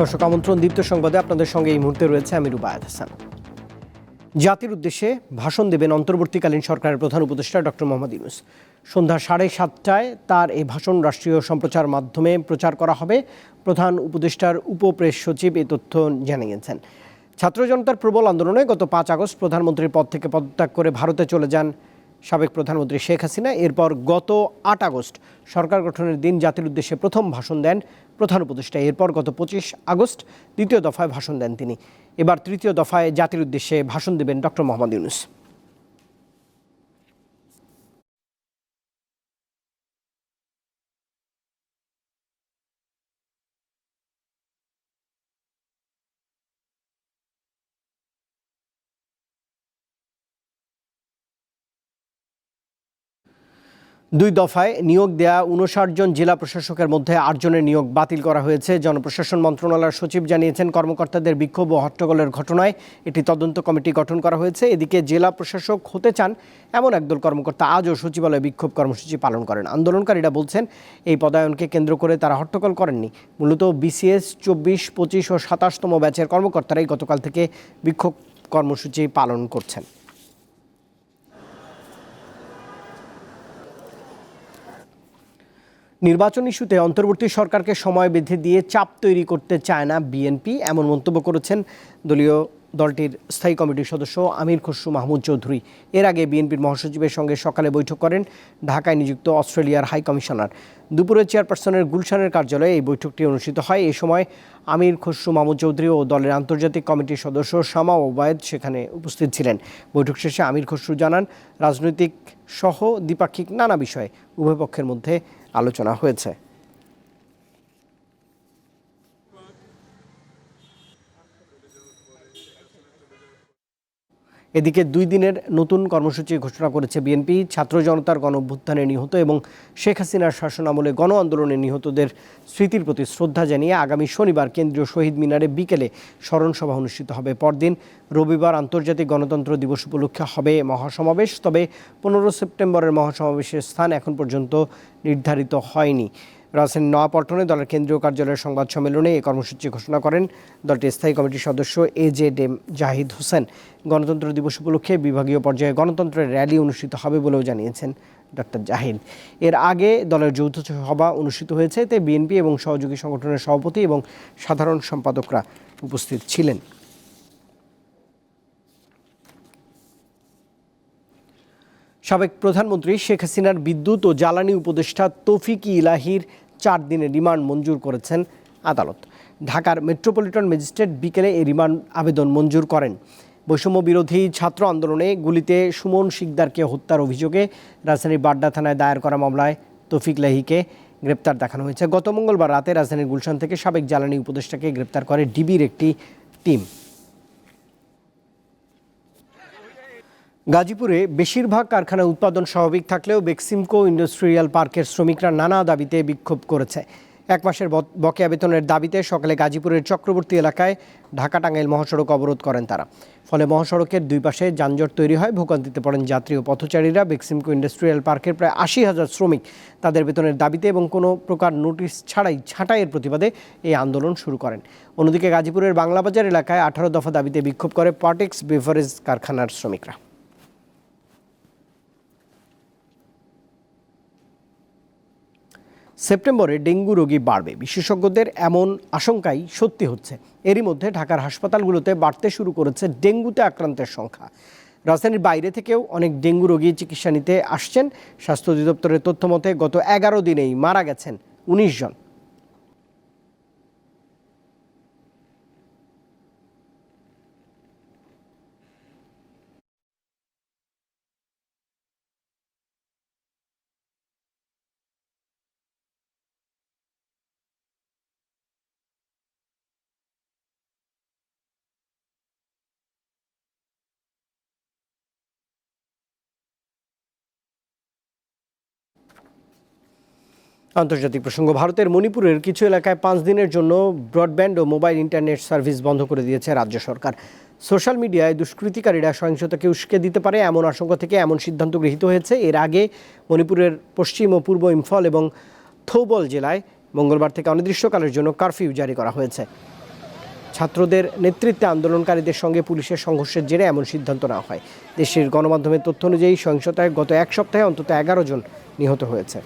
দর্শক আমন্ত্রণ দীপ্ত সংবাদে আপনাদের সঙ্গে এই মুহূর্তে রয়েছে আমি রুবায়ত হাসান। জাতির উদ্দেশ্যে ভাষণ দেবেন অন্তর্বর্তীকালীন সরকারের প্রধান উপদেষ্টা ডক্টর মোহাম্মদ ইউনুস। সন্ধ্যা সাড়ে সাতটায় তার এই ভাষণ রাষ্ট্রীয় সম্প্রচার মাধ্যমে প্রচার করা হবে। প্রধান উপদেষ্টার উপপ্রেস সচিব এই তথ্য জানিয়েছেন। ছাত্র জনতার প্রবল আন্দোলনে গত পাঁচ আগস্ট প্রধানমন্ত্রীর পদ থেকে পদত্যাগ করে ভারতে চলে যান সাবেক প্রধানমন্ত্রী শেখ হাসিনা এরপর গত আট আগস্ট সরকার গঠনের দিন জাতির উদ্দেশ্যে প্রথম ভাষণ দেন প্রধান উপদেষ্টা। এরপর গত পঁচিশ আগস্ট দ্বিতীয় দফায় ভাষণ দেন তিনি। এবার তৃতীয় দফায় জাতির উদ্দেশ্যে ভাষণ দেবেন ডক্টর মোহাম্মদ ইউনুস। দুই দফায় নিয়োগ দেয়া উনষাট জন জেলা প্রশাসকের মধ্যে আটজনের নিয়োগ বাতিল করা হয়েছে। জনপ্রশাসন মন্ত্রণালয়ের সচিব জানিয়েছেন, কর্মকর্তাদের বিক্ষোভ ও হট্টগোলের ঘটনায় একটি তদন্ত কমিটি গঠন করা হয়েছে। এদিকে জেলা প্রশাসক হতে চান এমন একদল কর্মকর্তা আজও সচিবালয়ে বিক্ষোভ কর্মসূচি পালন করেন। আন্দোলনকারীরা বলছেন, এই পদায়নকে কেন্দ্র করে তারা হট্টগোল করেননি। মূলত বিসিএস চব্বিশ, পঁচিশ ও সাতাশতম ব্যাচের কর্মকর্তারাই গতকাল থেকে বিক্ষোভ কর্মসূচি পালন করছেন। নির্বাচন ইস্যুতে অন্তর্বর্তী সরকারকে সময় বেঁধে দিয়ে চাপ তৈরি করতে চায় না বিএনপি, এমন মন্তব্য করেছেন দলীয় দলটির স্থায়ী কমিটির সদস্য আমির খসরু মাহমুদ চৌধুরী। এর আগে বিএনপির মহাসচিবের সঙ্গে সকালে বৈঠক করেন ঢাকায় নিযুক্ত অস্ট্রেলিয়ার হাই কমিশনার। দুপুরে চেয়ারপারসনের গুলশানের কার্যালয়ে এই বৈঠকটি অনুষ্ঠিত হয়। এ সময় আমির খসরু মাহমুদ চৌধুরী ও দলের আন্তর্জাতিক কমিটির সদস্য শামা ওবায়দ সেখানে উপস্থিত ছিলেন। বৈঠক শেষে আমির খসরু জানান, রাজনৈতিক সহ দ্বিপাক্ষিক নানা বিষয়ে উভয় পক্ষের মধ্যে আলোচনা হয়েছে। এদিকে দুই দিনের নতুন কর্মসূচি ঘোষণা করেছে বিএনপি। ছাত্র জনতার গণ অভ্যুত্থানে নিহত এবং শেখ হাসিনার শাসন আমলে গণ আন্দোলনে নিহতদের স্মৃতির প্রতি শ্রদ্ধা জানিয়ে আগামী শনিবার কেন্দ্রীয় শহীদ মিনারে বিকেলে স্মরণসভা অনুষ্ঠিত হবে। পরদিন রবিবার আন্তর্জাতিক গণতন্ত্র দিবস উপলক্ষে হবে মহাসমাবেশ, তবে পনেরো সেপ্টেম্বরের মহাসমাবেশের স্থান এখন পর্যন্ত নির্ধারিত হয়নি। রাজধানীর নয়াপল্টনে দলের কেন্দ্রীয় কার্যালয়ের সংবাদ সম্মেলনে এই কর্মসূচি ঘোষণা করেন দলটির স্থায়ী কমিটির সদস্য A Z M Zahid Hossain. গণতন্ত্র দিবস উপলক্ষে বিভাগীয় পর্যায়ে গণতন্ত্রের র্যালি অনুষ্ঠিত হবে বলেও জানিয়েছেন ডক্টর জাহিদ। এর আগে দলের যৌথ সভা অনুষ্ঠিত হয়েছে, এতে বিএনপি এবং সহযোগী সংগঠনের সভাপতি এবং সাধারণ সম্পাদকরা উপস্থিত ছিলেন। সাবেক প্রধানমন্ত্রী শেখ হাসিনার বিদ্যুৎ ও জ্বালানি উপদেষ্টা তৌফিক ইলাহির চার দিনের রিমান্ড মঞ্জুর করেছেন আদালত। ঢাকার মেট্রোপলিটন ম্যাজিস্ট্রেট বিকেলে এই রিমান্ড আবেদন মঞ্জুর করেন। বৈষম্য বিরোধী ছাত্র আন্দোলনে গুলিতে সুমন শিকদারকে হত্যার অভিযোগে রাজধানীর বাড্ডা থানায় দায়ের করা মামলায় তৌফিক লাহিকে গ্রেপ্তার দেখানো হয়েছে। গত মঙ্গলবার রাতে রাজধানীর গুলশান থেকে সাবেক জ্বালানি উপদেষ্টাকে গ্রেপ্তার করে ডিবির একটি টিম। গাজীপুরে বেশিরভাগ কারখানা উৎপাদন স্বাভাবিক থাকলেও বেক্সিমকো ইন্ডাস্ট্রিয়াল পার্কের শ্রমিকরা নানা দাবিতে বিক্ষোভ করেছে। এক মাসের বকেয়া বেতনের দাবিতে সকালে গাজীপুরের চক্রবর্তী এলাকায় ঢাকা টাঙ্গাইল মহাসড়ক অবরোধ করেন তারা। ফলে মহাসড়কের দুই পাশে যানজট তৈরি হয়, ভোগান্তিতে পড়েন যাত্রী ও পথচারীরা। বেক্সিমকো ইন্ডাস্ট্রিয়াল পার্কের প্রায় আশি হাজার শ্রমিক তাদের বেতনের দাবিতে এবং কোনো প্রকার নোটিশ ছাড়াই ছাঁটাইয়ের প্রতিবাদে এই আন্দোলন শুরু করেন। অন্যদিকে গাজীপুরের বাংলাবাজার এলাকায় আঠারো দফা দাবিতে বিক্ষোভ করে পটেক্স বেভারেজ কারখানার শ্রমিকরা। সেপ্টেম্বরে ডেঙ্গু রোগী বাড়বে। বিশেষজ্ঞদের এমন আশঙ্কাই সত্যি হচ্ছে। এরই মধ্যে ঢাকার হাসপাতালগুলোতে বাড়তে শুরু করেছে ডেঙ্গুতে আক্রান্তের সংখ্যা। রাজধানীর বাইরে থেকেও অনেক ডেঙ্গু রোগী চিকিৎসা নিতে আসছেন। স্বাস্থ্য অধিদপ্তরের তথ্য মতে গত এগারো দিনেই মারা গেছেন উনিশ জন। আন্তর্জাতিক প্রসঙ্গ, ভারতের মণিপুরের কিছু এলাকায় পাঁচ দিনের জন্য ব্রডব্যান্ড ও মোবাইল ইন্টারনেট সার্ভিস বন্ধ করে দিয়েছে রাজ্য সরকার। সোশ্যাল মিডিয়ায় দুষ্কৃতিকারীরা সহিংসতাকে উস্কে দিতে পারে এমন আশঙ্কা থেকে এমন সিদ্ধান্ত গৃহীত হয়েছে। এর আগে মণিপুরের পশ্চিম ও পূর্ব ইম্ফল এবং থৌবল জেলায় মঙ্গলবার থেকে অনির্দিষ্টকালের জন্য কারফিউ জারি করা হয়েছে। ছাত্রদের নেতৃত্বে আন্দোলনকারীদের সঙ্গে পুলিশের সংঘর্ষের জেরে এমন সিদ্ধান্ত নেওয়া হয়। দেশের গণমাধ্যমের তথ্য অনুযায়ী সহিংসতায় গত এক সপ্তাহে অন্তত এগারো জন নিহত হয়েছে।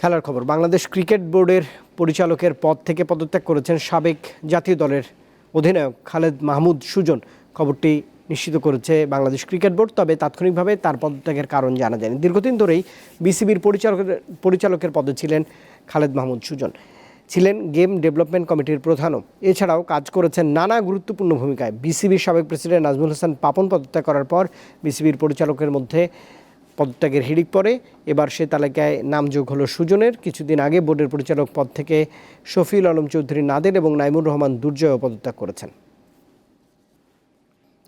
খেলার খবর। বাংলাদেশ ক্রিকেট বোর্ডের পরিচালকের পদ থেকে পদত্যাগ করেছেন সাবেক জাতীয় দলের অধিনায়ক খালেদ মাহমুদ সুজন। খবরটি নিশ্চিত করেছে বাংলাদেশ ক্রিকেট বোর্ড, তবে তাৎক্ষণিকভাবে তার পদত্যাগের কারণ জানা যায়নি। দীর্ঘদিন ধরেই বিসিবির পরিচালকের পরিচালকের পদে ছিলেন খালেদ মাহমুদ সুজন। ছিলেন গেম ডেভেলপমেন্ট কমিটির প্রধানও। এছাড়াও কাজ করেছেন নানা গুরুত্বপূর্ণ ভূমিকায়। বিসিবির সাবেক প্রেসিডেন্ট নাজমুল হাসান পাপন পদত্যাগ করার পর বিসিবির পরিচালকের মধ্যে পদত্যাগের হিড়িক পরে এবার সে তালিকায় নাম যোগ হলো সুজনের। কিছুদিন আগে বোর্ডের পরিচালক পদ থেকে শফিউল আলম চৌধুরী নাদের এবং নাইমুর রহমান দুর্জয় পদত্যাগ করেছেন।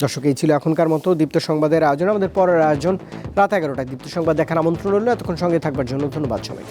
দর্শক, এই ছিল এখনকার মতো দীপ্ত সংবাদের আয়োজন। আমাদের পরের আয়োজন রাত এগারোটায়। দীপ্ত সংবাদ দেখার আমন্ত্রণ রইল। এতক্ষণ সঙ্গে থাকবার জন্য ধন্যবাদ সবাই